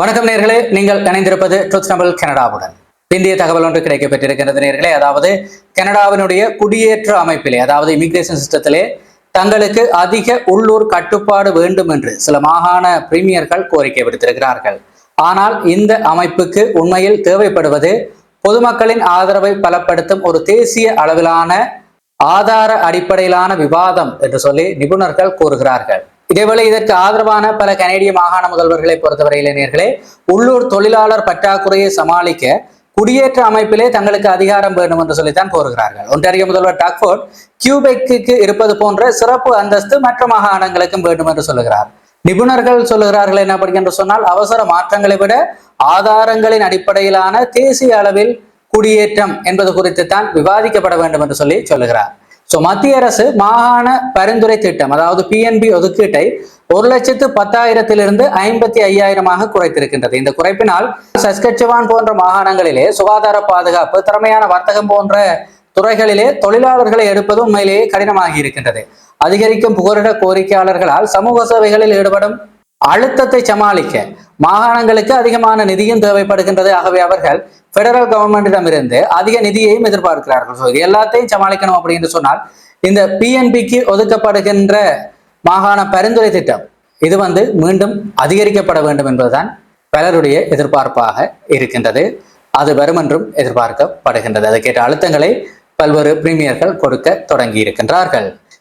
வணக்கம் நேர்களே. நீங்கள் இணைந்திருப்பது ட்ரூத் கனடாவுடன். இந்திய தகவல் ஒன்று கிடைக்கப்பட்டிருக்கிறது நேர்களே. அதாவது கனடாவினுடைய குடியேற்ற அமைப்பிலே அதாவது இமிகிரேஷன் சிஸ்டத்திலே தங்களுக்கு அதிக உள்ளூர் கட்டுப்பாடு வேண்டும் என்று சில மாகாண பிரீமியர்கள் கோரிக்கை விடுத்திருக்கிறார்கள். ஆனால் இந்த அமைப்புக்கு உண்மையில் தேவைப்படுவது பொதுமக்களின் ஆதரவை பலப்படுத்தும் ஒரு தேசிய அளவிலான ஆதார அடிப்படையிலான விவாதம் என்று சொல்லி நிபுணர்கள் கூறுகிறார்கள். இதேபோல இதற்கு ஆதரவான பல கனேடிய மாகாண முதல்வர்களை பொறுத்தவரை இளைஞர்களே உள்ளூர் தொழிலாளர் பற்றாக்குறையை சமாளிக்க குடியேற்ற அமைப்பிலே தங்களுக்கு அதிகாரம் வேண்டும் என்று சொல்லித்தான் கோருகிறார்கள். ஒன்றிய முதல்வர் டாக்ஃபோர்ட் கியூபெக்கு இருப்பது போன்ற சிறப்பு அந்தஸ்து மற்ற மாகாணங்களுக்கும் வேண்டும் என்று சொல்லுகிறார். நிபுணர்கள் சொல்லுகிறார்கள் என்ன என்று சொன்னால் அவசர மாற்றங்களை விட ஆதாரங்களின் அடிப்படையிலான தேசிய அளவில் குடியேற்றம் என்பது குறித்து தான் விவாதிக்கப்பட வேண்டும் என்று சொல்லி சொல்லுகிறார். ஸோ மத்திய அரசு மாகாண பரிந்துரை திட்டம் அதாவது பிஎன்பி ஒதுக்கீட்டை ஒரு லட்சத்து பத்தாயிரத்திலிருந்து ஐம்பத்தி ஐயாயிரமாக குறைத்திருக்கின்றது. இந்த குறைப்பினால் சஸ்கச்சவான் போன்ற மாகாணங்களிலே சுகாதார பாதுகாப்பு திறமையான வர்த்தகம் போன்ற துறைகளிலே தொழிலாளர்களை எடுப்பது உண்மையிலேயே கடினமாகி இருக்கின்றது. அதிகரிக்கும் புகலிட கோரிக்கையாளர்களால் சமூக சேவைகளில் ஈடுபடும் அழுத்தத்தை சமாளிக்க மாகாணங்களுக்கு அதிகமான நிதியும் தேவைப்படுகின்றது. ஆகவே அவர்கள் பெடரல் கவர்மெண்டிடமிருந்து அதிக நிதியையும் எதிர்பார்க்கிறார்கள். ஸோ இது எல்லாத்தையும் சமாளிக்கணும் அப்படின்னு சொன்னால் இந்த பிஎன்பிக்கு ஒதுக்கப்படுகின்ற மாகாண பரிந்துரை திட்டம் இது வந்து மீண்டும் அதிகரிக்கப்பட வேண்டும் என்பதுதான் பலருடைய எதிர்பார்ப்பாக இருக்கின்றது. அது வரும் என்றும் எதிர்பார்க்கப்படுகின்றது. அதுக்கேற்ற அழுத்தங்களை பல்வேறு பிரீமியர்கள் கொடுக்க தொடங்கி இருக்கின்றார்கள்